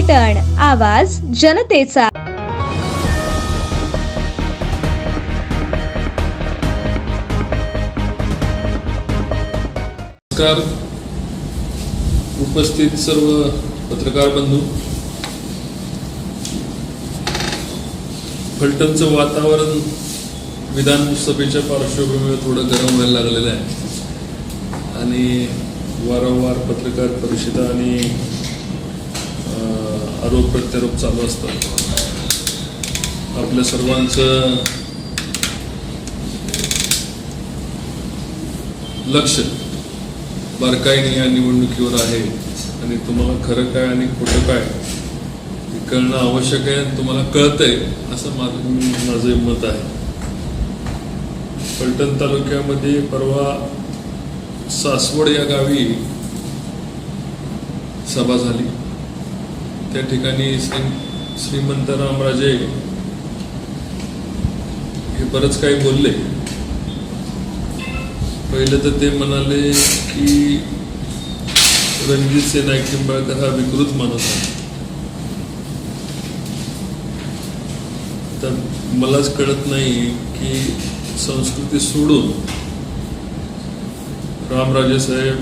फलटण आवाज जनतेचा. नमस्कार. उपस्थित सर्व पत्रकार बंधू. फलटणचं वातावरण विधानसभेच्या पार्श्वभूमीवर थोडं गरम व्हायला लागलेलं आहे. आणि वारंवार पत्रकार परिषदा आणि रोग आरोप प्रत्यारोप चालू असतात. आपल्या सर्वांचं लक्ष बारकाईने या निवडणुकीवर आहे आणि तुम्हाला खरं काय आणि खोटं काय हे कळणं आवश्यक आहे आणि तुम्हाला कळतंय असं माझं माझं मत आहे. फलटण तालुक्यामध्ये परवा सासवड या गावी सभा झाली. त्या ठिकाणी श्री श्रीमंत रामराजे हे बरंच काही बोलले. पहिलं तर ते म्हणाले की रणजित सिंह नाईक निंबाळकर हा विकृत माणूस आहे. तर मलाच कळत नाही की संस्कृती सोडून रामराजे साहेब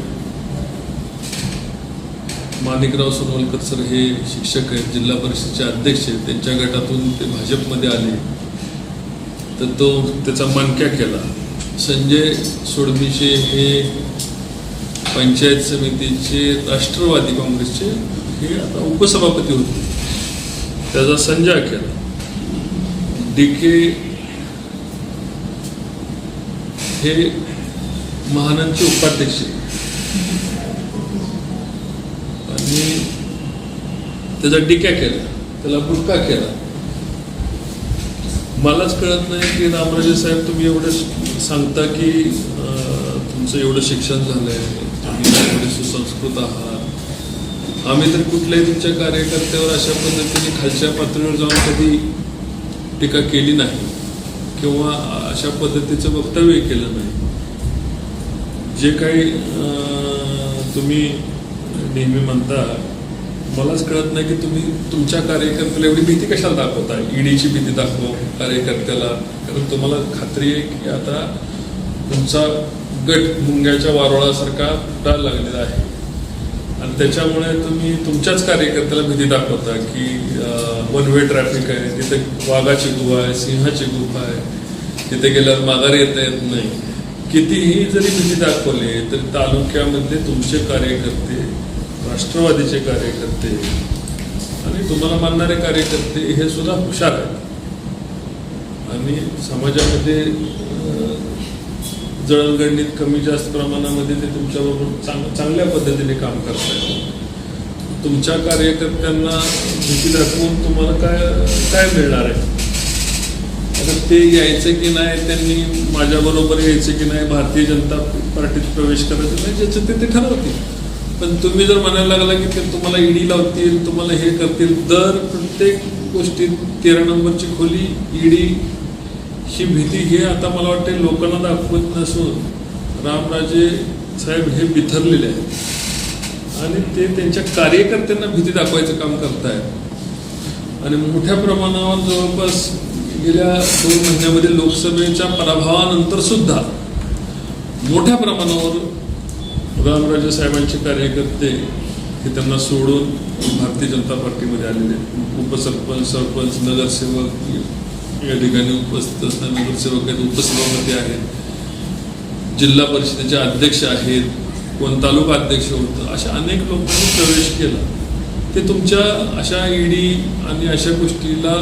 माणिकराव सोनवलकर सर हे शिक्षक आहेत जिल्हा परिषदेचे अध्यक्ष आहेत. त्यांच्या गटातून ते भाजपमध्ये आले. तर तो त्याचा मानक्या केला. संजय सोडमिशे हे पंचायत समितीचे राष्ट्रवादी काँग्रेसचे हे आता उपसभापती होते. त्याचा संजय केला. डी के हे महानंदचे उपाध्यक्ष आणि त्याचा डिक्या केला त्याला बुटका केला. मलाच कळत नाही की रामराजे साहेब तुम्ही एवढं सांगता की तुमचं एवढं शिक्षण झालंय तुम्ही एवढे सुसंस्कृत आहात. आम्ही तर कुठल्याही तुमच्या कार्यकर्त्यावर अशा पद्धतीने खालच्या पातळीवर जाऊन कधी टीका केली नाही किंवा अशा पद्धतीचं वक्तव्य केलं नाही. जे काही तुम्ही नेहमी म्हणता मलाच कळत नाही की तुम्ही तुमच्या कार्यकर्त्याला एवढी भीती कशाला दाखवता? ईडीची भीती दाखव कार्यकर्त्याला. कारण तुम्हाला खात्री आहे की आता तुमचा गट मुंग्याच्या वारोळासारखा फुटायला लागलेला आहे. आणि त्याच्यामुळे तुम्ही तुमच्याच कार्यकर्त्याला भीती दाखवता की वन वे ट्रॅफिक आहे तिथे वाघाची गुहा आहे सिंहाची गुफा आहे तिथे गेल्यावर माघारी येता येत नाही. कितीही जरी भीती दाखवली तरी तालुक्यामध्ये तुमचे कार्यकर्ते राष्ट्रवादीचे कार्यकर्ते आणि तुम्हाला मानणारे कार्यकर्ते हे सुद्धा हुशार आहेत. आणि समाजामध्ये अं, कमी जास्त प्रमाणामध्ये ते तुमच्याबरोबर चांग चांगल्या पद्धतीने काम करतायत. तुमच्या कार्यकर्त्यांना भीती दाखवून तुम्हाला काय काय मिळणार आहे? आता ते यायचं की नाही त्यांनी माझ्याबरोबर यायचं की नाही भारतीय जनता पार्टीत प्रवेश करायचं नाही ज्याचं ते ते ठरवतील. पण तुम्ही जर म्हणायला लागला की ते तुम्हाला ईडी लावतील तुम्हाला हे करतील दर प्रत्येक गोष्टीत तेरा नंबरची खोली ईडी ही भीती हे आता मला वाटते लोकांना दाखवत नसून रामराजे साहेब हे बिथरलेले आहेत. आणि ते त्यांच्या कार्यकर्त्यांना भीती दाखवायचं काम करतायत. आणि मोठ्या प्रमाणावर जवळपास गेल्या दोन महिन्यामध्ये लोकसभेच्या पराभवानंतर सुद्धा मोठ्या प्रमाणावर रामराजे साहेबांचे कार्यकर्ते हे त्यांना सोडून भारतीय जनता पार्टीमध्ये आलेले आहेत. उपसरपंच सरपंच नगरसेवक या ठिकाणी उपस्थित असणारे नगरसेवक आहेत उपसभापती आहेत. जिल्हा परिषदेचे अध्यक्ष आहेत. कोण तालुका अध्यक्ष होतं? अशा अनेक लोकांनी प्रवेश केला. ते तुमच्या अशा ईडी आणि अशा गोष्टीला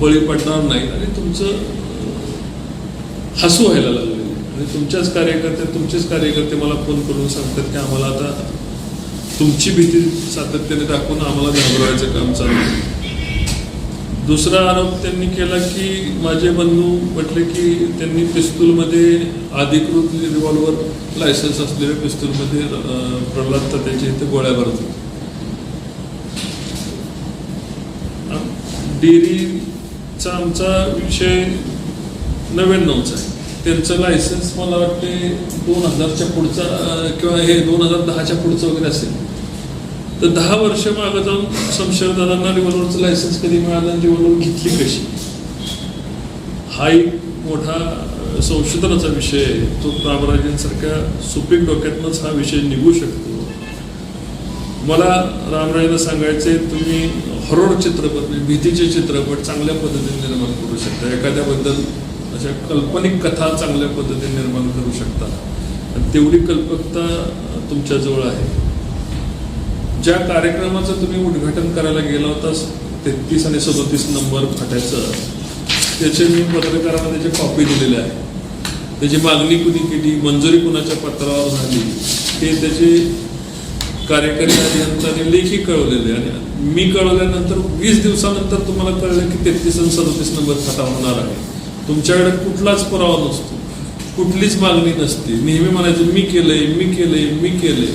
बळी पडणार नाही आणि तुमचं हसू व्हायला लागलं. आणि तुमच्याच कार्यकर्ते तुमचेच कार्यकर्ते मला फोन करून सांगतात की आम्हाला आता तुमची भीती सातत्याने दाखवून आम्हाला घाबरवायचं काम चालू आहे. दुसरा आरोप त्यांनी केला की माझे बंधू म्हटले की त्यांनी पिस्तूलमध्ये अधिकृत रिव्हॉल्वर लायसन्स असलेल्या पिस्तूलमध्ये प्रल्हाद त्याच्या इथे गोळ्या भरत होते डेअरीचा आमचा विषय नव्याण्णवचा आहे. त्यांचं लायसन्स मला वाटते दोन हजारच्या पुढचा किंवा हे दोन हजार दहाच्या पुढचं वगैरे असेल. तर दहा वर्ष मागं जाऊन शमशेरदादांना रिव्हॉल्वरचं लायसन्स कधी मिळालं आणि रिव्हॉल्वर घेतली कशी? हा एक मोठा संशोधनाचा विषय आहे. तो रामराजेंसारख्या सुपीक डोक्यातनंच हा विषय निघू शकतो. मला रामरायला सांगायचे तुम्ही हॉरर चित्रपट म्हणजे भीतीचे चित्रपट चांगल्या पद्धतीने निर्माण करू शकता. एखाद्याबद्दल अशा काल्पनिक कथा चांगल्या पद्धतीने निर्माण करू शकता आणि तेवढी कल्पकता तुमच्याजवळ आहे. ज्या कार्यक्रमाचं तुम्ही उद्घाटन करायला गेला होता तेहतीस आणि सदोतीस नंबर फाट्याचं त्याचे मी पत्रकारांना त्याची कॉपी दिलेली आहे त्याची मागणी कुणी केली मंजुरी कुणाच्या पत्रावर झाली हे त्याचे कार्यकारी अभियंत्याने लेखी कळवलेले आणि मी कळवल्यानंतर वीस दिवसानंतर तुम्हाला कळलं की तेहतीस आणि सदोतीस नंबर फाटा होणार आहे. तुमच्याकडे कुठलाच पुरावा नसतो. कुठलीच मागणी नसते. नेहमी म्हणायचं मी केलंय मी केलंय मी केलंय.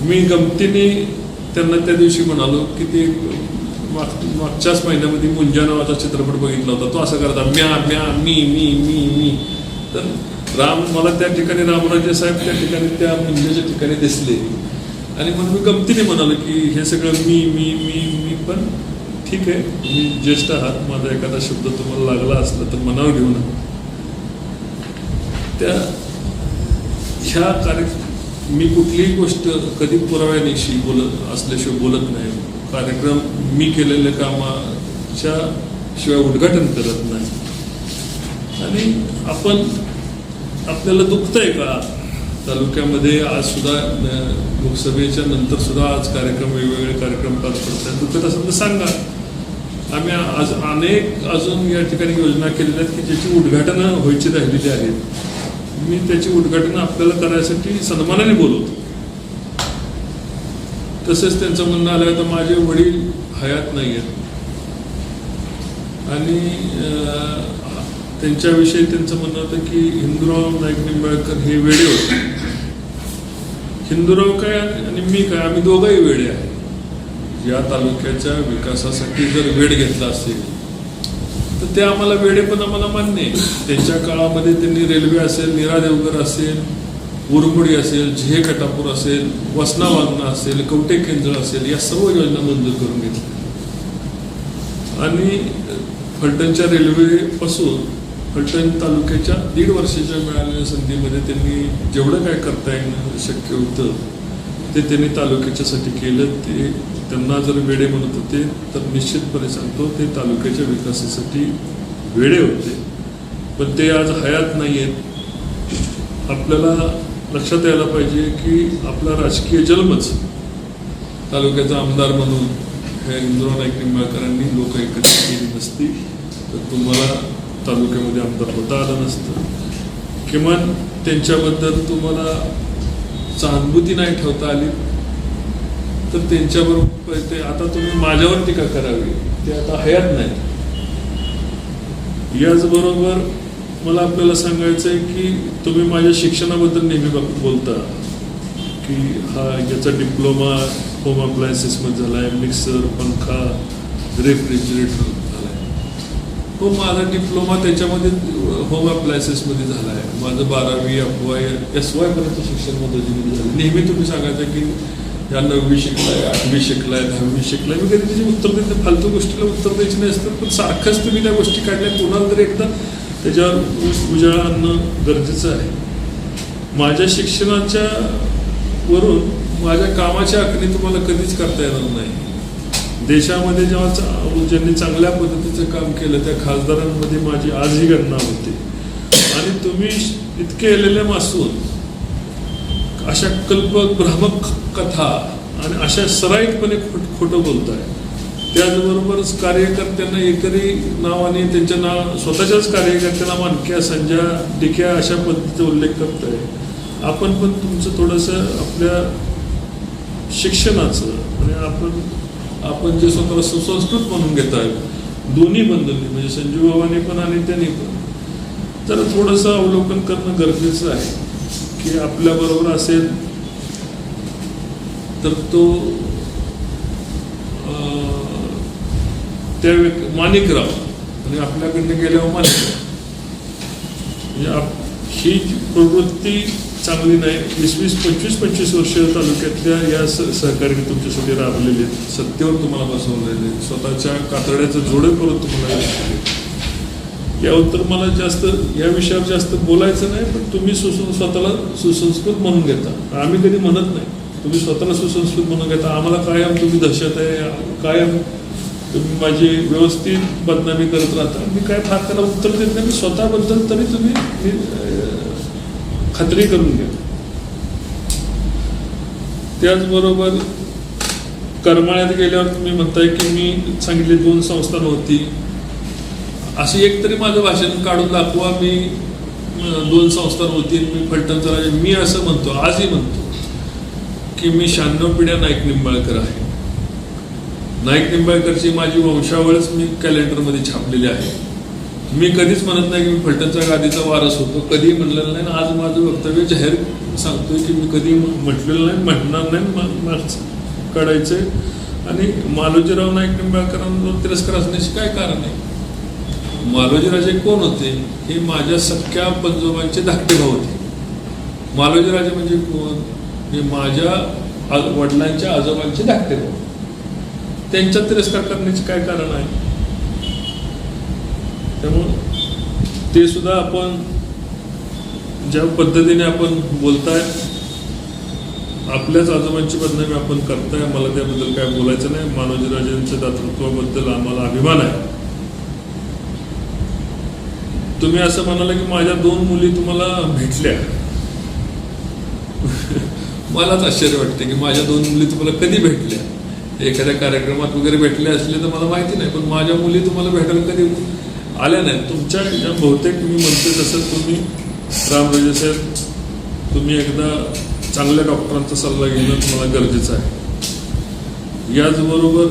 मी गमतीने त्यांना त्या दिवशी म्हणालो की ते माग मागच्याच महिन्यामध्ये मुंजा नावाचा चित्रपट बघितला होता. तो असं करता म्या म्या मी मी मी मी. तर राम मला त्या ठिकाणी रामराजे साहेब त्या ठिकाणी त्या मुंजाच्या ठिकाणी दिसले. आणि म्हणून मी गमतीने म्हणालो की हे सगळं मी मी मी मी पण ठीक आहे तुम्ही ज्येष्ठ आहात माझा एखादा शब्द तुम्हाला लागला असला तर मनावर घेऊ नका. त्या ह्या कार्य मी कुठलीही गोष्ट कधी पुराव्यानिशी बोलत असल्याशिवाय बोलत नाही. कार्यक्रम मी केलेल्या कामाच्या शिवाय उद्घाटन करत नाही. आणि आपण आपल्याला दुखतंय का? तालुक्यामध्ये आज सुद्धा लोकसभेच्या नंतर सुद्धा आज कार्यक्रम वेगवेगळे कार्यक्रम पार पडतात दुखत असं तर सांगा. आम्ही आज अनेक अजून या ठिकाणी योजना केलेल्या आहेत की ज्याची उद्घाटनं व्हायची राहिलेली आहेत. मी त्याची उद्घाटन आपल्याला करायसाठी सन्मानाने बोलवतो. तसेच त्यांचं म्हणणं आलं तर माझे वडील हयात नाही आहेत आणि त्यांच्याविषयी त्यांचं म्हणणं होतं की हिंदूराव नाईक निंबाळकर हे वेडे होते. हिंदूराव काय आणि मी काय? आम्ही दोघंही वेडे आहे या तालुक्याच्या विकासासाठी जर वेळ घेतला असेल तर ते आम्हाला वेळेपण आम्हाला मान्य आहे. त्यांच्या काळामध्ये त्यांनी रेल्वे असेल निरा देवगर असेल उरमुडी असेल झे कटापूर असेल वसना असेल कवटे केंद्र असेल या सर्व योजना मंजूर करून घेतल्या. आणि फलटणच्या रेल्वेपासून फलटण तालुक्याच्या दीड वर्षाच्या मिळालेल्या संधीमध्ये त्यांनी जेवढं काय करता येणं शक्य होतं ते त्यांनी तालुक्याच्यासाठी केलं. ते त्यांना जर वेडे म्हणत होते तर निश्चितपणे सांगतो ते तालुक्याच्या विकासासाठी वेडे होते. पण ते आज हयात नाही आहेत आपल्याला लक्षात यायला पाहिजे की आपला राजकीय जन्मच तालुक्याचा आमदार म्हणून हे इंद्रो नाईक निंबाळकरांनी लोक एकत्रित केली नसती तर तुम्हाला तालुक्यामध्ये आमदार होता आलं नसतं. किमान त्यांच्याबद्दल तुम्हाला सहानुभूती नाही ठेवता आली. तर त्यांच्याबरोबर ते आता तुम्ही माझ्यावर टीका करावी? ते आता हयात नाही याचबरोबर मला आपल्याला सांगायचं आहे की तुम्ही माझ्या शिक्षणाबद्दल नेहमी बोलता की हा याचा डिप्लोमा होम अप्लायन्सेसमध्ये झाला आहे मिक्सर पंखा रेफ्रिजरेटर झाला आहे हो माझा डिप्लोमा त्याच्यामध्ये होम अप्लायन्सेसमध्ये झाला आहे माझं बारावी अफवाय एस वायपर्यंत शिक्षण मदतीने झालं नेहमी तुम्ही सांगायचं की या नववी शिकलाय आठवी शिकलाय दहावी शिकलाय. मी कधी त्याची उत्तर देते फालतू गोष्टीला उत्तर द्यायची नाही असतं. पण सारखंच तुम्ही त्या गोष्टी काढल्या कोणाला तरी एकदा त्याच्यावर ऊस उजाळा आणणं गरजेचं आहे. माझ्या शिक्षणाच्या वरून माझ्या कामाच्या आखणी तुम्हाला कधीच करता येणार नाही. देशामध्ये जेव्हा ज्यांनी चांगल्या पद्धतीचं काम केलं त्या खासदारांमध्ये माझी आजही गणना होते. आणि तुम्ही इतके एलेले मासून अशा कल्पक भ्रामक कथा आणि अशा सराईतपणे खोट खोटं बोलत आहे त्याचबरोबरच कार्यकर्त्यांना एकरी नावाने त्यांच्या नाव स्वतःच्याच कार्यकर्त्यांना मानक्या संजा डिक्या अशा पद्धतीचा उल्लेख करत आहे आपण पण तुमचं थोडंसं आपल्या शिक्षणाचं आणि आपण आपण जे स्वतःला सुसंस्कृत म्हणून घेत आहे दोन्ही बंधूंनी म्हणजे संजू बाबांनी पण आणि त्यांनी पण तर थोडंसं अवलोकन करणं गरजेचं आहे. की आपल्याबरोबर असेल तर तो त्या व्यक्- माणिकराव आणि आपल्याकडनं गेल्यावर माणिकराव. म्हणजे आप- ही प्रवृत्ती चांगली नाही. वीस वीस पंचवीस पंचवीस वर्ष तालुक्यातल्या या स- सहकारी तुमच्यासाठी राबलेले आहेत. सत्तेवर तुम्हाला बसवलेले स्वतःच्या कातड्याचं जोडे करून तुम्हाला यश दिले. यावर मला जास्त या विषयावर जास्त बोलायचं नाही पण तुम्ही सुसं स्वतःला सुसंस्कृत म्हणून घेता. आम्ही कधी म्हणत नाही. तुम्ही स्वतःला सुसंस्कृत म्हणून घेता. आम्हाला कायम तुम्ही दहशत आहे कायम तुम्ही माझी व्यवस्थित बदनामी करत राहता. मी काय फार त्याला उत्तर देत नाही. मी स्वतःबद्दल तरी तुम्ही खात्री करून घ्या. त्याचबरोबर करमाळ्यात गेल्यावर तुम्ही म्हणताय की मी सांगितले दोन संस्थान होती अशी एक तरी माझं भाषण काढून दाखवा. मी दोन संस्थान होती मी फलटणचा राजे मी असं म्हणतो आजही म्हणतो की मी शहाण्णव पिढ्या नाईक निंबाळकर आहे. नाईक निंबाळकरची माझी वंशावळच मी कॅलेंडरमध्ये छापलेली आहे. मी कधीच म्हणत नाही की मी फलटणच्या गादीचा वारस होतो. कधीही म्हणलेलं नाही. आणि आज माझं वक्तव्य जाहीर सांगतोय की मी कधी म्हटलेलं नाही म्हणणार नाही मा- आणि मालोजीराव नाईक निंबाळकरांवर तिरस्कार असण्याचे काय कारण आहे? मालोजीराजे कोण होते? हे माझ्या सख्या पंजोबांचे धाकटे भाऊ होते. मालोजीराजे म्हणजे कोण? हे माझ्या वडिलांच्या आजोबांचे धाकटे भाऊ. त्यांच्या तिरस्कार करण्याचे काय कारण आहे? त्यामुळं ते सुद्धा आपण ज्या पद्धतीने आपण बोलताय आपल्याच आजोबांची बदनामी आपण करताय मला त्याबद्दल काय बोलायचं नाही. मानवजीराजांच्या दातृत्वाबद्दल आम्हाला अभिमान आहे. तुम्ही असं म्हणाला की माझ्या दोन मुली तुम्हाला भेटल्या. मलाच आश्चर्य वाटते की माझ्या दोन मुली तुम्हाला कधी भेटल्या? एखाद्या कार्यक्रमात वगैरे भेटल्या असले तर मला माहिती नाही पण माझ्या मुली तुम्हाला भेटायला कधी आल्या नाहीत? तुमच्या ज्या बहुतेक मी म्हणते तसं तुम्ही रामराजे साहेब तुम्ही एकदा चांगल्या डॉक्टरांचा सल्ला घेणं तुम्हाला गरजेचं आहे. याचबरोबर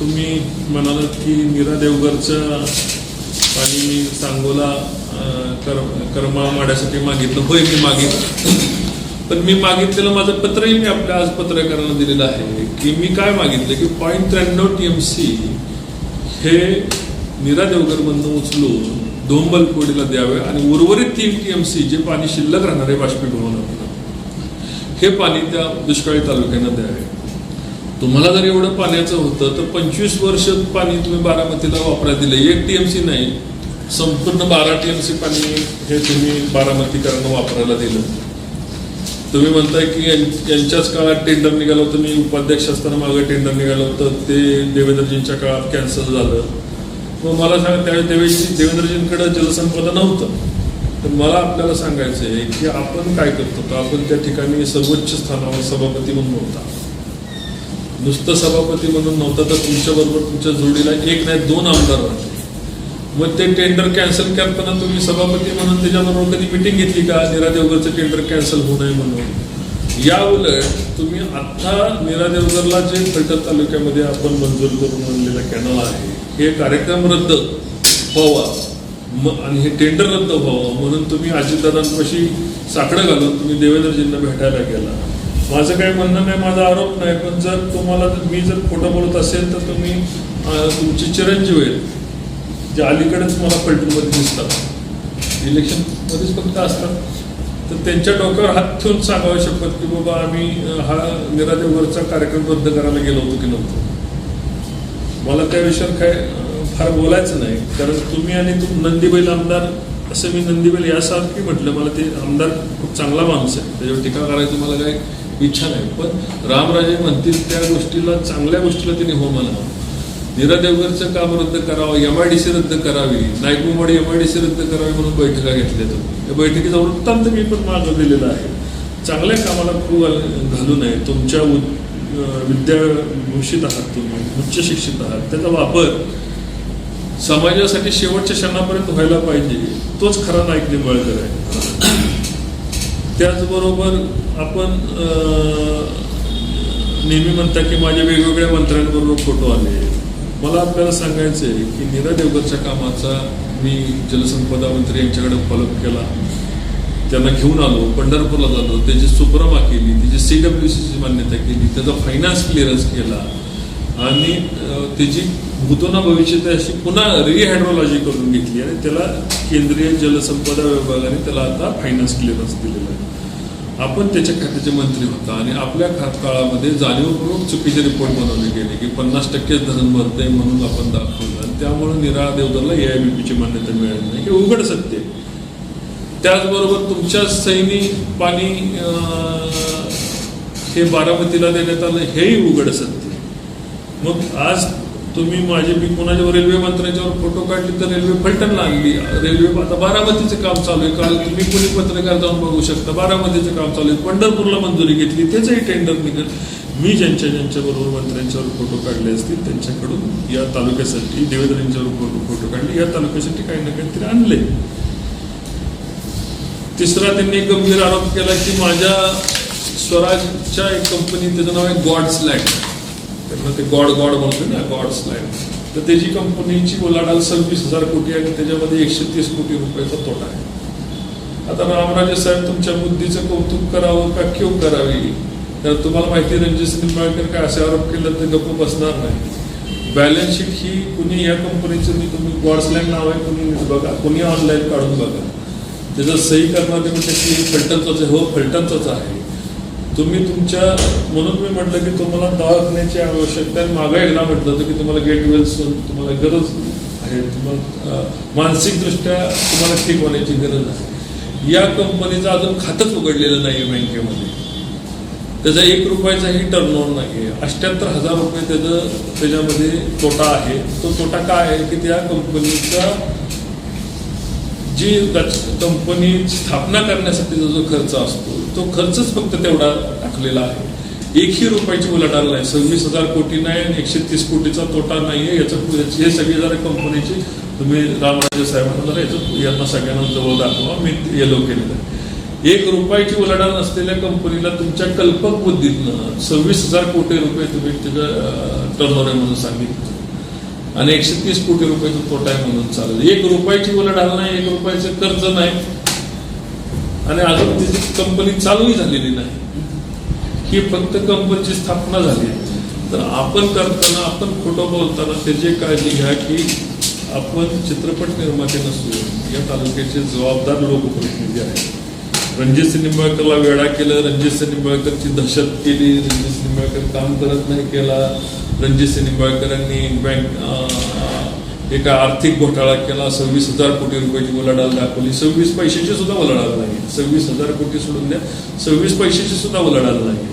तुम्ही म्हणालात की नीरा देवगरच्या आणि सांगोला कर करमाळा माड्यासाठी मागितलं. होय मी मागितलं. पण मी मागितलेलं माझं पत्रही मी आपल्या आज पत्रकारांना दिलेलं आहे की मी काय मागितलं की पॉईंट त्र्याण्णव टी एम सी हे नीरा देवगरमधनं उचलून धोंबलपोडीला द्यावे आणि उर्वरित तीन टी एम सी जे पाणी शिल्लक राहणारे बाष्पीभवन हे पाणी त्या दुष्काळी तालुक्यांना द्यावे. तुम्हाला जर एवढं पाण्याचं होतं तर पंचवीस वर्ष पाणी तुम्ही बारामतीला वापरायला दिलं. एक टीएमसी नाही. संपूर्ण बारा टीएमसी पाणी हे तुम्ही बारामतीकरांना वापरायला दिलं. तुम्ही म्हणताय की यांच्याच काळात टेंडर निघालं होतं. मी उपाध्यक्ष असताना मागं टेंडर निघालं होतं. ते देवेंद्रजींच्या काळात कॅन्सल झालं. मग मला सांगा त्यावेळी देवेंद्रजी देवेंद्रजींकडे जलसंपदा नव्हतं. तर मला आपल्याला सांगायचं आहे की आपण काय करतो? आपण त्या ठिकाणी सर्वोच्च स्थानावर सभापती म्हणून होता? नुसतं सभापती म्हणून नव्हता तर तुमच्याबरोबर तुमच्या जोडीला एक नाही दोन आमदार राहते मग ते टेंडर कॅन्सल करताना तुम्ही सभापती म्हणून त्याच्याबरोबर कधी मिटिंग घेतली का? निरा देवगरचं टेंडर कॅन्सल होऊ नये म्हणून. या उलट तुम्ही आता निरा देवगरला जे फलटण तालुक्यामध्ये आपण मंजूर करून आणलेला कॅनल आहे हे कार्यक्रम रद्द व्हावा. मग आणि हे टेंडर रद्द व्हावं म्हणून तुम्ही अजितदादांपाशी साकडं घालून तुम्ही देवेंद्रजींना भेटायला गेला. माझं काही म्हणणं नाही माझा आरोप नाही पण जर तुम्हाला मी जर खोटं बोलत असेल तर तुम्ही तुमचे चिरंजीव आहेत जे अलीकडेच मला फलटणमध्ये दिसतात. इलेक्शनमध्येच फक्त असतात. तर त्यांच्या डोक्यावर हात ठेवून सांगावं शकत की बाबा आम्ही हा निरादेवरचा कार्यक्रम रद्द करायला गेलो होतो की नव्हतो. मला त्या विषयावर काय फार बोलायचं नाही. कारण तुम्ही आणि तुम नंदीबैल आमदार असं मी नंदीबैल यासारखी म्हटलं. मला ते आमदार खूप चांगला माणूस आहे. त्याच्यावर टीका करायची मला काय इच्छा नाही. पण रामराजे म्हणतील त्या गोष्टीला चांगल्या गोष्टीला त्यांनी हो म्हणा नीरा देवगरचं काम रद्द करावं एम आय डी सी रद्द करावी नाईकमुंबडी एम आय डी सी रद्द करावी म्हणून बैठका घेतल्या जातात. या बैठकीचा वृत्तांत मी पण मागं दिलेला आहे. चांगल्या कामाला खूप घालू नये. तुमच्या उद- विद्याभूषित आहात तुम्ही उच्च शिक्षित आहात त्याचा वापर समाजासाठी शेवटच्या क्षणापर्यंत व्हायला पाहिजे तोच खरा नाईक निंबाळकर आहे. त्याचबरोबर आपण नेहमी म्हणता की माझ्या वेगवेगळ्या मंत्र्यांबरोबर फोटो आले. मला आपल्याला सांगायचं आहे की नीरा देवगरच्या कामाचा मी जलसंपदा मंत्री यांच्याकडे फॉलोअप केला. त्यांना घेऊन आलो पंढरपूरला जातो. त्याची सुप्रमा केली त्याची सी डब्ल्यू सीची मान्यता केली त्याचा फायनान्स क्लिअरन्स केला. आणि त्याची भूतोना भविष्यात अशी पुन्हा रिहायड्रोलॉजी करून घेतली आणि त्याला केंद्रीय जलसंपदा विभागाने त्याला आता फायनान्स क्लिअरन्स दिलेला आहे. आपण त्याच्या खात्याचे मंत्री होता आणि आपल्या खात काळामध्ये जाणीवपूर्वक चुकीचे रिपोर्ट बनवले गेले की पन्नास टक्केच धरण भरते म्हणून आपण दाखवलं आणि त्यामुळे निरा देवदरला एआयबीपीची मान्यता मिळाली नाही. हे उघड सत्य त्याचबरोबर तुमच्या सैनी पाणी हे बारामतीला देण्यात आलं हेही उघड सत्य मग आज तुम्ही माझे मी कोणाच्या रेल्वे मंत्र्यांच्यावर फोटो काढले तर रेल्वे फलटण लागली. रेल्वे आता बारामतीचं काम चालू आहे. काल तुम्ही कोणी पत्रकार जाऊन बघू शकता. बारामतीचं काम चालू आहे. पंढरपूरला मंजुरी घेतली. त्याचंही टेंडर निघत मी ज्यांच्या ज्यांच्या बरोबर मंत्र्यांच्यावर फोटो काढले असतील त्यांच्याकडून या तालुक्यासाठी देवेंद्रांच्यावर फोटो फोटो काढले. या तालुक्यासाठी काही ना काहीतरी आणले. तिसरा त्यांनी एक गंभीर आरोप केला की माझ्या स्वराजच्या एक कंपनी त्याचं नाव आहे गॉड्स लँड त्यांना ते गॉड गॉड म्हणतो ना गॉड्स लँड तर त्याची कंपनीची ओलाढाल सव्वीस हजार कोटी आहे आणि त्याच्यामध्ये एकशे तीस कोटी रुपयाचा तोटा आहे. आता रामराजे साहेब तुमच्या बुद्धीचं कौतुक करावं का क्यों करावी? तर तुम्हाला माहिती रणजित सिंग निंबाळकर काय असे आरोप केले तर गप्प बसणार नाही. बॅलन्स शीट ही कुणी या कंपनीचं मी तुम्ही गॉड्स नाव आहे कुणी बघा. कुणी ऑनलाईन काढून बघा. त्याचं सही करणार ते म्हणते की फलटणचंच आहे. हो फलटणचंच आहे. तुम्ही तुमच्या म्हणून मी म्हटलं की तुम्हाला दवाखान्याची आवश्यकता आहे. मागं एकदा म्हटलं होतं की तुम्हाला गेट वेल्स तुम्हाला गरज आहे. तुम्हाला मानसिकदृष्ट्या तुम्हाला ठीक होण्याची गरज आहे. या कंपनीचं अजून खातंच उघडलेलं नाही बँकेमध्ये. त्याचा एक रुपयाचाही टर्नओव्हर नाही आहे अष्ट्याहत्तर हजार रुपये त्याचं त्याच्यामध्ये तोटा आहे. तो तोटा काय आहे की त्या कंपनीचा जी कंपनी स्थापना करण्यासाठीचा जो खर्च असतो तो खर्चच फक्त तेवढा टाकलेला आहे. एकही रुपयाची उलाढाल नाही. सव्वीस हजार कोटी नाही आणि एकशे तीस कोटीचा तोटा नाही आहे याचं हे सगळी जरा कंपनीची तुम्ही रामराजे साहेबांना जरा याचं यांना सगळ्यांना जवळ दाखवा. मी येलो केलेलं आहे. एक रुपयाची उलाढाल असलेल्या कंपनीला तुमच्या कल्पक बुद्धीतनं सव्वीस हजार कोटी रुपये तुम्ही त्याचं टर्नओव्हर म्हणून सांगितलं. आणि एकशे तीस कोटी रुपयाचा तोटा आहे म्हणून चालेल एक रुपयाची उलाढाल नाही एक रुपयाचं कर्ज नाही. आणि अजून त्याची कंपनी चालूही झालेली नाही. ही फक्त कंपनीची स्थापना झाली तर आपण करताना आपण खोटं बोलताना त्याची काळजी घ्या की आपण चित्रपट निर्माते नसू या तालुक्याचे जबाबदार लोकप्रतिनिधी आहेत. रणजित सिंह निंबाळकरला वेळा केलं रणजित सिंह निंबाळकरची दहशत केली रणजित सिंह निंबाळकर काम करत नाही केला. रणजित सिंह निंबाळकरांनी बँक एका आर्थिक घोटाळा केला सव्वीस हजार कोटी रुपयाची उलाढाल दाखवली. सव्वीस पैशाची सुद्धा उलाढाल नाही. सव्वीस हजार कोटी सोडून द्या. सव्वीस पैशाची सुद्धा उलाढाल नाही.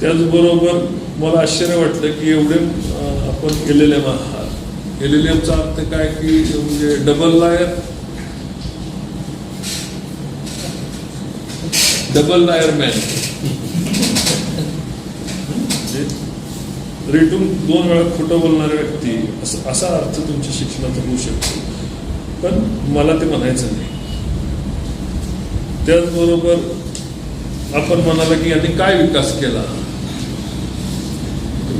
त्याचबरोबर मला आश्चर्य वाटलं की एवढे आपण एल एल एम आहात एल एल एमचा अर्थ काय की म्हणजे double liar double liar man रेटून दोन वेळा खोटं बोलणारी व्यक्ती असं असा अर्थ तुमच्या शिक्षणाचा होऊ शकतो. पण मला ते म्हणायचं नाही. त्याचबरोबर आपण म्हणाला की यांनी काय विकास केला?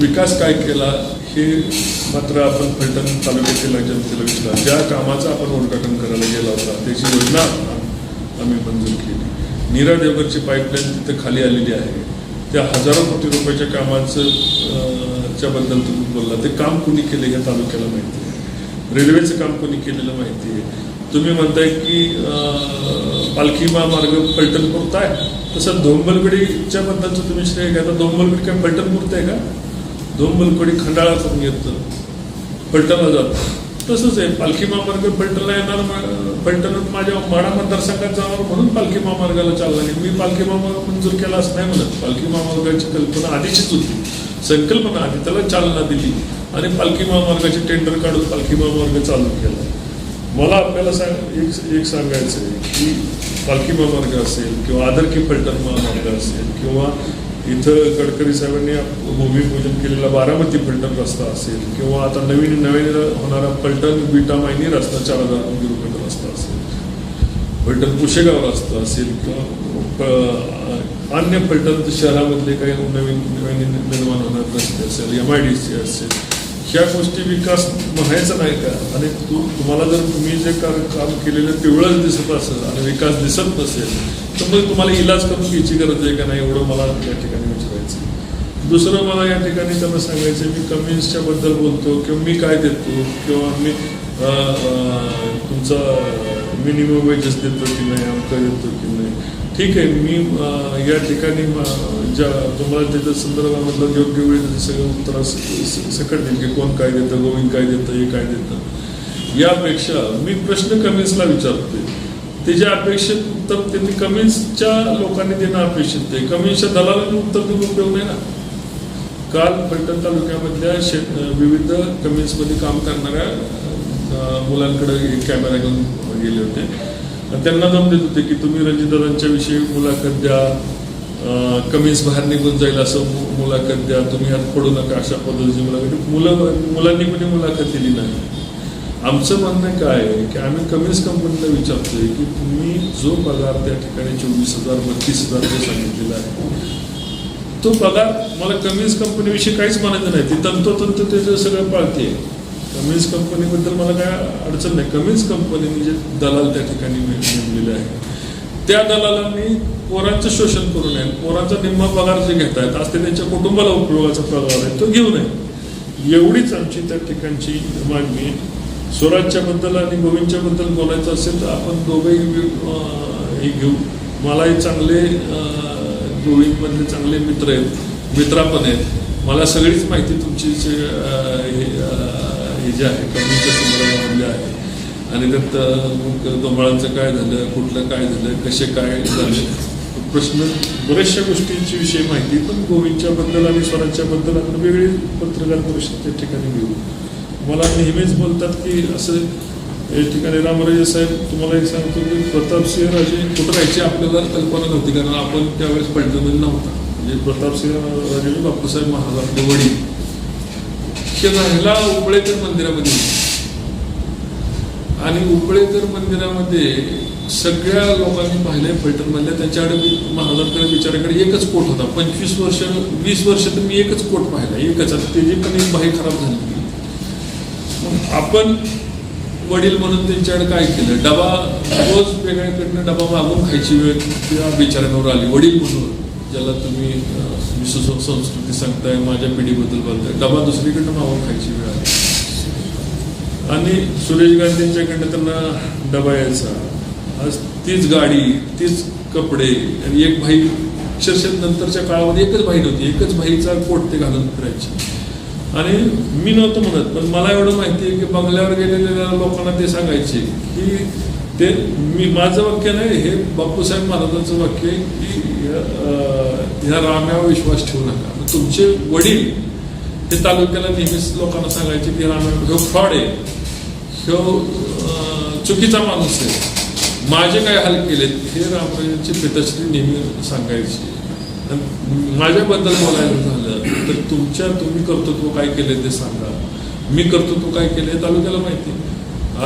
विकास काय केला? हे मात्र आपण फलटण तालुक्यातील जनतेला विचारा. ज्या कामाचं आपण उद्घाटन करायला गेला होता त्याची योजना आम्ही मंजूर केली. नीरा देवगरची पाईपलाईन तिथं खाली आलेली आहे. त्या हजारो कोटी रुपयाच्या कामाचं च्या बद्दल तुम्ही बोलला ते काम कुणी केले या तालुक्याला माहिती आहे. रेल्वेचं काम कोणी केलेलं माहिती आहे. तुम्ही म्हणताय की पालखी महामार्ग फलटण आहे. तसं धोंबलगडीच्या बद्दलचं तुम्ही श्रेय घ्या. तर धोंबलगडी काय फलटण आहे का? धोंबलगडी खंडाळा करून येतं. फलटणला जातं. तसंच आहे. पालखी महामार्ग फलटणला येणार मा- फलटणात माझ्या माडा मतदारसंघात जाणार म्हणून पालखी महामार्गाला चालला नाही मी पालखी महामार्ग मंजूर केला असं नाही म्हणत. पालखी महामार्गाची कल्पना आधीचीच होती. संकल्पना आधी त्याला चालना दिली. आणि पालखी महामार्गाचे टेंडर काढून पालखी महामार्ग चालू केला. मला आपल्याला सांग एक एक सांगायचं आहे की पालखी महामार्ग असेल किंवा आदरकी फलटण महामार्ग असेल किंवा इथं गडकरी साहेबांनी भूमिपूजन केलेला बारामती फलटण रस्ता असेल किंवा आता नवीन नवीन होणारा फलटण बिटा मायनी रस्ता चार हजार कोटी रुपयाचा रस्ता असेल. फलटण कुशेगाव रस्ता असेल किंवा अन्य फलटण शहरामधले काही नवीन नवीन निर्माण होणार रस्ते असेल एम आय डी सी असेल. ह्या गोष्टी विकास म्हणायचं नाही का? आणि तू तुम्हाला जर तुम्ही जे काम केलेलं पिवळंच दिसत असेल आणि विकास दिसत नसेल तर मग तुम्हाला इलाज करून घ्यायची गरज आहे का नाही? एवढं मला या ठिकाणी विचारायचं दुसरं मला या ठिकाणी त्यांना सांगायचं मी कम्युनिस्टच्या बद्दल बोलतो किंवा मी काय देतो किंवा मी तुमचा मिनिमम वेजेस देतो की नाही अमकं देतो की नाही? ठीक आहे मी या ठिकाणी ज्या तुम्हाला त्याच्या संदर्भामधलं योग्य वेळी त्याचे सगळं उत्तर सकट देईल की कोण काय देतं गोविंद काय देतं हे काय देतं. यापेक्षा मी प्रश्न कमिन्सला विचारतोय. त्याच्या अपेक्षित उत्तर त्यांनी कमिन्सच्या लोकांनी देणं अपेक्षित आहे. कमिन्सच्या दलालांनी उत्तर देऊन उपयोग नाही ना? काल फलटण तालुक्यामधल्या शे विविध कमिन्समध्ये काम करणाऱ्या मुलांकडे कॅमेरा घेऊन गेले होते. त्यांना दम देत होते की तुम्ही रणजितदादांच्या विषयी मुलाखत द्या. कमीच बाहेर निघून जाईल असं मुलाखत द्या. तुम्ही यात पडू नका अशा पद्धतीची मुलाखत. मुलं मुलांनी पण मुलाखत दिली नाही. आमचं म्हणणं काय आहे की आम्ही कमीच कंपनीला विचारतोय की तुम्ही जो पगार त्या ठिकाणी चोवीस हजार बत्तीस हजार जे सांगितलेला आहे तो पगार मला कमीज कंपनीविषयी काहीच म्हणायचं नाही. ती तंतोतंत त्याचं सगळं पाळते. कमिन्स कंपनीबद्दल मला काय अडचण नाही. कमिन्स कंपनीने जे दलाल त्या ठिकाणी नेमलेले आहे त्या दलालांनी पोरांचं शोषण करू नये. पोरांचा निम्मा पगार जे घेत आहेत आज ते त्यांच्या कुटुंबाला उपयोगाचा पगार आहे तो घेऊ नये. एवढीच आमची त्या ठिकाणची मागणी स्वराज्याबद्दल आणि गोविंदच्याबद्दल बोलायचं असेल तर आपण दोघेही हे घेऊ. मलाही चांगले गोविंदमधले चांगले मित्र आहेत मित्रा पण आहेत. मला सगळीच माहिती तुमची जे, हे जे आहे कमीच्या संदर्भामधले आहे. आणि त्यात मग दोंबाळांचं काय झालं कुठलं काय झालं कसे काय झाले? प्रश्न बऱ्याचशा गोष्टींची विषयी माहिती पण गोविंदच्या बद्दल आणि स्वराज्या बद्दल आपण वेगळी पत्रकार परिषद त्या ठिकाणी घेऊ. मला नेहमीच बोलतात की असं या ठिकाणी रामराजे साहेब तुम्हाला एक सांगतो की प्रतापसिंह राजे कुठं राहायची आपल्याला कल्पना नव्हती कारण आपण त्यावेळेस पलटणमध्ये नव्हता. म्हणजे प्रतापसिंह राजे बाप्पासाहेब महाराज आपले वडील. हे राहिला उपळेकर मंदिरामध्ये आणि उपळेकर मंदिरामध्ये सगळ्या लोकांनी पाहिलंय पैठण मधल्या. त्यांच्याकडे मी महाराजांकडे बिचाराकडे एकच कोट होता. पंचवीस वर्ष वीस वर्ष तर मी एकच कोट पाहिला. एकच. आता त्याची पण एक बाही खराब झाली. मग आपण वडील म्हणून त्यांच्याकडे काय केलं? डबा रोज वेगळ्याकडनं डबा मागून खायची वेळ त्या बिचाऱ्यांवर आली. वडील म्हणून ज्याला तुम्ही अं, विश्व संस्कृती सांगताय माझ्या पिढीबद्दल बोलताय. डबा दुसरीकडनं मागून खायची वेळ आली. आणि सुरेश गांधींच्याकडनं त्यांना डबा यायचा. आज तीच गाडी तीच कपडे आणि एक भाई अक्षरशः नंतरच्या काळामध्ये एकच भाई नव्हती एकच भाईचा कोट ते घालून फिरायचे. आणि मी नव्हतं म्हणत पण मला एवढं माहिती आहे की बंगल्यावर गेलेल्या लोकांना ते सांगायचे की ते मी माझं वाक्य नाही हे बापूसाहेब महाराजांचं वाक्य आहे की ह्या राम्यावर विश्वास ठेवू नका. मग तुमचे वडील हे तालुक्याला नेहमीच लोकांना सांगायचे की राम्या ह्यो फ्रॉड आहे. ह्यो चुकीचा माणूस आहे. माझे काय हाल केलेत हे रामराजांची पिताश्री नेहमी सांगायची. माझ्याबद्दल बोलायचं झालं तर तुमच्या तुम्ही कर्तृत्व काय केले ते सांगा. मी कर्तृत्व काय केले तालुक्याला माहिती आहे.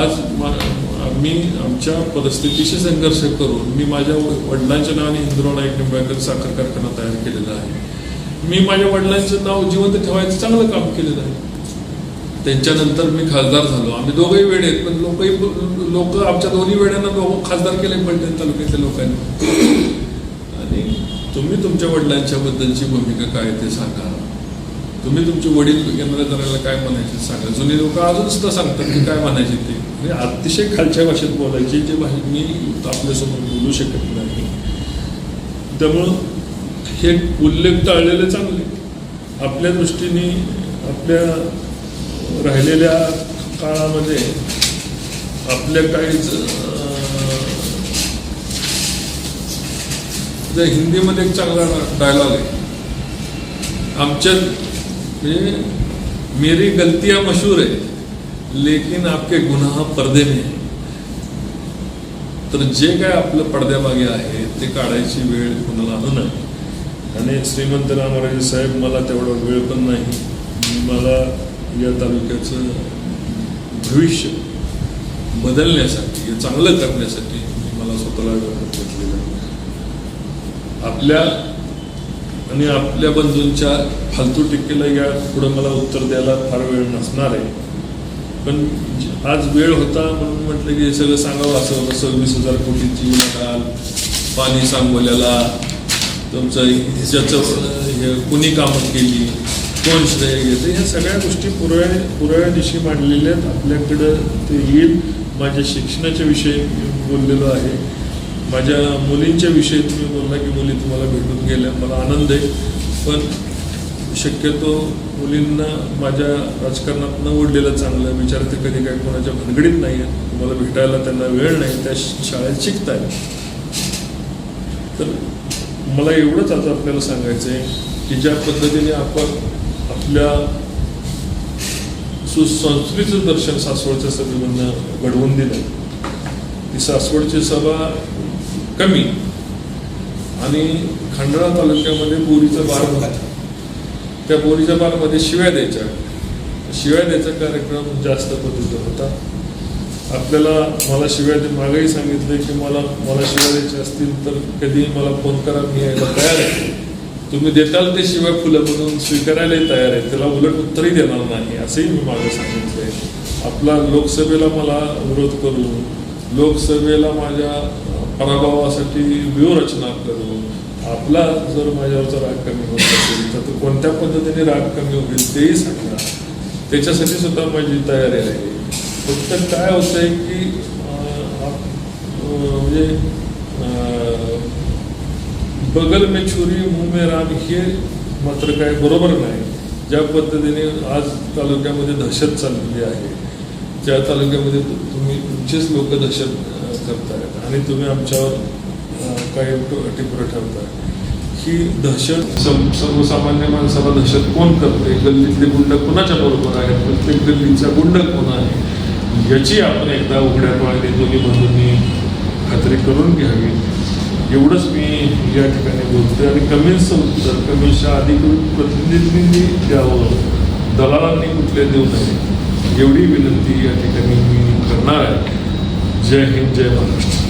आज आम्ही आमच्या परिस्थितीशी संघर्ष करून मी माझ्या वडिलांच्या नावाने हिंदुराव नाईक निंबाळकर साखर कारखाना तयार केलेला आहे. मी माझ्या वडिलांचं नाव जिवंत ठेवायचं चांगलं काम केलेलं आहे. त्यांच्यानंतर मी खासदार झालो. आम्ही दोघंही वेळे आहेत पण लोकही लोक आमच्या दोन्ही वेळांना दोघं खासदार केले पडले तालुक्यातल्या लोकांनी. आणि तुम्ही तुमच्या वडिलांच्या बद्दलची भूमिका काय ते सांगा. तुम्ही तुमचे वडील येणाऱ्या काय म्हणायचे सांगा. जुनी लोक अजून सुद्धा सांगतात की काय म्हणायचे ते. म्हणजे अतिशय खालच्या भाषेत बोलायचे जे भाषेत मी आपल्यासमोर बोलू शकत नाही. त्यामुळं हे उल्लेख टाळलेले चांगले. आपल्या दृष्टीने आपल्या राहिलेल्या काळामध्ये आपल्या काहीच हिंदीमध्ये एक चांगला डायलॉग आहे. आमच्या म्हणजे मेरी गलतियां मशहूर है लेकिन आपके गुन्हा पर्दे में तर जे काय आपलं पडद्यामागे आहे ते काढायची वेळ कोणाला आणू नये आणि श्रीमंत रामराजे साहेब मला तेवढा वेळ पण नाही. मला या तालुक्याचं भविष्य बदलण्यासाठी चांगलं करण्यासाठी मला स्वतःला घेतलेलं आपल्या आणि आपल्या बंधूंच्या फालतू टिकेला या पुढं मला उत्तर द्यायला फार वेळ नसणार आहे. पण आज वेळ होता म्हणून म्हटलं की हे सगळं सांगावं असं सव्वीस हजार कोटीची नकाल पाणी सांगोल्याला तुमचं ह्याच्याचं हे कुणी कामं केली कोण श्रेय घेते ह्या सगळ्या गोष्टी पुरळ पुराव्या दिवशी मांडलेल्या आहेत. आपल्याकडं ते येईल. माझ्या शिक्षणाच्या विषयी बोललेलो आहे. माझ्या मुलींच्या विषयी तुम्ही बोलला की मुली तुम्हाला भेटून गेल्या. मला आनंद आहे. पण शक्यतो मुलींना माझ्या राजकारणात न ओढलेलं चांगलं. विचार ते कधी काय कोणाच्या भनगडीत नाही आहेत तुम्हाला भेटायला त्यांना वेळ नाही. त्या शाळेत शिकताय तर मला एवढंच आता आपल्याला सांगायचं आहे की ज्या पद्धतीने आपण आपल्या सुसंस्कृतीचं दर्शन सासवडच्या सभेमधनं घडवून दिलं. ती सासवडची सभा कमी. आणि खंडाळा तालुक्यामध्ये बोरीचं बार होता. त्या बोरीच्या बारमध्ये शिव्या द्यायच्या. शिव्या द्यायचा कार्यक्रम जास्त पद्धतीचा होता. आपल्याला मला शिव्या मागेही सांगितलं की मला मला शिव्या द्यायच्या असतील तर कधी मला फोन करा मी यायला तयार आहे. तुम्ही देताल ते शिवाय फुलं म्हणून स्वीकारायलाही तयार आहे. त्याला उलट उत्तरही देणार नाही असंही मी मागे सांगितलंय. आपला लोकसभेला मला विरोध करून लोकसभेला माझ्या पराभवासाठी व्यूहरचना करू आपला जर माझ्यावरचा राग कमी होत असेल तर तो कोणत्या पद्धतीने राग कमी होईल तेही सांगा. त्याच्यासाठी सुद्धा माझी तयारी आहे. फक्त काय होतंय की आप- म्हणजे बगल में छुरी मुंह में राम हे मात्र काय बरोबर नाही. ज्या पद्धतीने आज तालुक्यामध्ये दहशत चाललेली आहे ज्या तालुक्यामध्ये तुम्ही तुमचेच लोक दहशत अं, करतायत. आणि तुम्ही आमच्यावर काही टिपर ठरताय ही दहशत सम- सर्वसामान्य माणसाला दहशत कोण करते? गल्लीतले गुंड कोणाच्या बरोबर आहेत? प्रत्येक गल्लीचा गुंड कोण आहे? याची आपण एकदा उघड्या पाळली दोन्ही बाजूंनी खात्री करून घ्यावी. एवढंच मी या ठिकाणी बोलतोय. आणि कमेंट्सचं उत्तर कमेंट्सच्या अधिकृत प्रतिनिधींनी द्यावं. दलालांनी कुठले देऊ नये एवढी विनंती या ठिकाणी मी करणार आहे. जय हिंद जय महाराष्ट्र.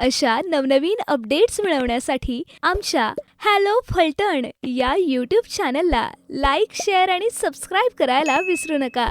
अशा नवनवीन अपडेट्स मिळवण्यासाठी आमच्या हॅलो फलटण या यूट्यूब चॅनलला लाईक शेअर आणि सबस्क्राईब करायला विसरू नका.